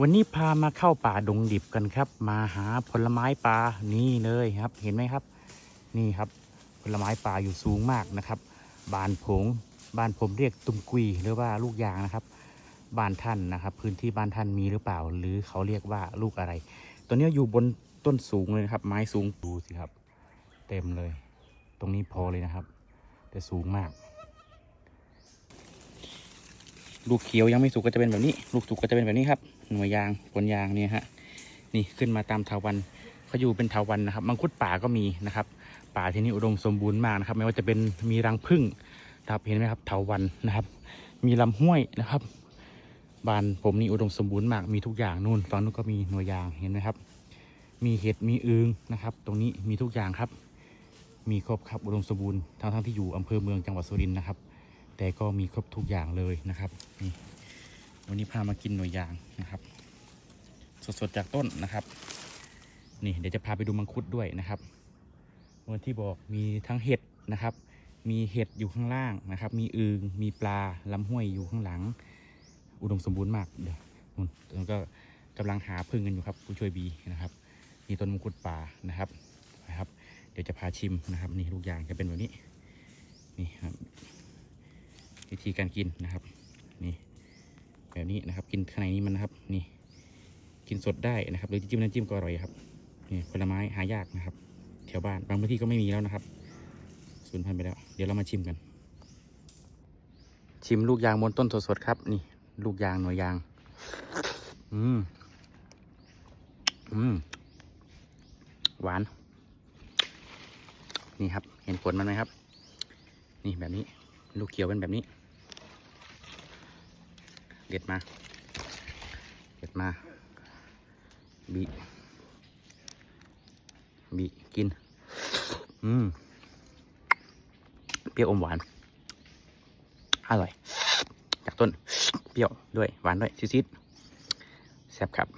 วันนี้พามาเข้าป่าดงดิบกันครับ มาหาผลไม้ป่านี่เลยครับ เห็นไหมครับ นี่ครับ ผลไม้ป่าอยู่สูงมากนะครับ บานผงบ้านผมเรียกตุ้มกุยหรือว่าลูกยางนะครับ บ้านท่านนะครับ พื้นที่บ้านท่านมีหรือเปล่า หรือเขาเรียกว่าลูกอะไร ตัวเนี้ยอยู่บนต้นสูงเลยนะครับ ไม้สูงดูสิครับ เต็มเลย ตรงนี้พอเลยนะครับ แต่สูงมาก ลูกเขียวยังไม่สุกก็จะเป็นแบบนี้ ลูกสุกก็จะเป็นแบบนี้ครับ หน่วยยางผลยางเนี่ยฮะ นี่ขึ้นมาตามเถาวันเขาอยู่เป็นเถาวันนะครับ มังคุดป่าก็มีนะครับ ป่าที่นี่อุดมสมบูรณ์มากนะครับ ไม่ว่าจะเป็นมีรังผึ้งนะครับเห็นไหมครับเถาวันนะครับ มีลำห้วยนะครับบ้านผมนี่อุดมสมบูรณ์มาก มีทุกอย่างนู่นฝั่งนู้นก็มีหน่วยยางเห็นไหมครับ มีเห็ดมีอึงนะครับ ตรงนี้มีทุกอย่างครับ มีครบครับอุดมสมบูรณ์ทั้งทั้งที่อยู่อำเภอเมืองจังหวัดสุรินทร์นะครับ แต่ก็มีครบทุกอย่างเลยนะครับนี่วันนี้พามากินหน่วยยางนะครับ สดๆจากต้นนะครับ นี่เดี๋ยวจะพาไปดูมังคุดด้วยนะครับวันที่บอกมีทั้งเห็ดนะครับ มีเห็ดอยู่ข้างล่างนะครับ มีอึงมีปลาลำห้วยอยู่ข้างหลัง อุดมสมบูรณ์มากเดี๋ยวนู่นก็กำลังหาพึ่งกันอยู่ครับผู้ช่วยบีนะครับ มีต้นมังคุดป่านะครับนะครับ เดี๋ยวจะพาชิมนะครับ นี่ลูกยางจะเป็นแบบนี้นี่ครับ วิธีการกินนะครับ นี่แบบนี้นะครับ กินข้างในนี้มันนะครับ นี่ กินสดได้นะครับหรือจิ้มน้ำจิ้มก็อร่อยครับนี่ผลไม้หายากนะครับ แถวบ้านบางพื้นที่ก็ไม่มีแล้วนะครับสูญพันธุ์ไปแล้ว เดี๋ยวเรามาชิมกัน ชิมลูกยางบนต้นสดๆครับ นี่ ลูกยางหน่วยยาง อืมอืมหวาน นี่ครับ เห็นผลมันไหมครับ นี่แบบนี้ ลูกเขียวเป็นแบบนี้ เด็ดมา เด็ดมา บี บี กิน อืม เปรี้ยวอมหวาน อร่อย จากต้น เปรี้ยวด้วย หวานด้วย ซีดๆแซ่บครับ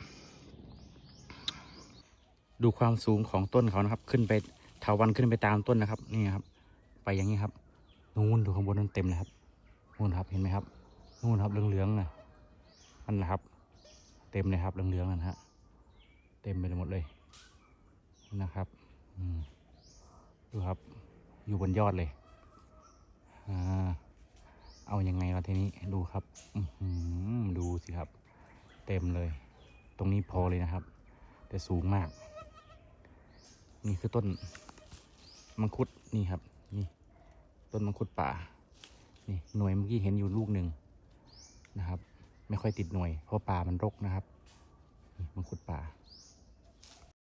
ดูความสูงของต้นเขานะครับ ขึ้นไปเถาวันขึ้นไปตามต้นนะครับ นี่ครับ ไปอย่างนี้ครับ นู่นดูข้างบนนั่นเต็มเลยครับนู่นครับเห็นไหมครับนู่นครับเหลืองๆนะนั่นแหละครับ เต็มเลยครับเหลืองๆนั่นฮะเต็มไปหมดเลยนะครับอืมดูครับอยู่บนยอดเลยอ่าเอายังไงวะทีนี้ดูครับอือดูสิครับ เต็มเลย ตรงนี้พอเลยนะครับ แต่สูงมาก นี่คือต้นมังคุดนี่ครับ ต้นมังคุดป่า นี่หน่วยเมื่อกี้เห็นอยู่ลูกหนึ่งนะครับ ไม่ค่อยติดหน่วยเพราะป่ามันรกนะครับมังคุดป่า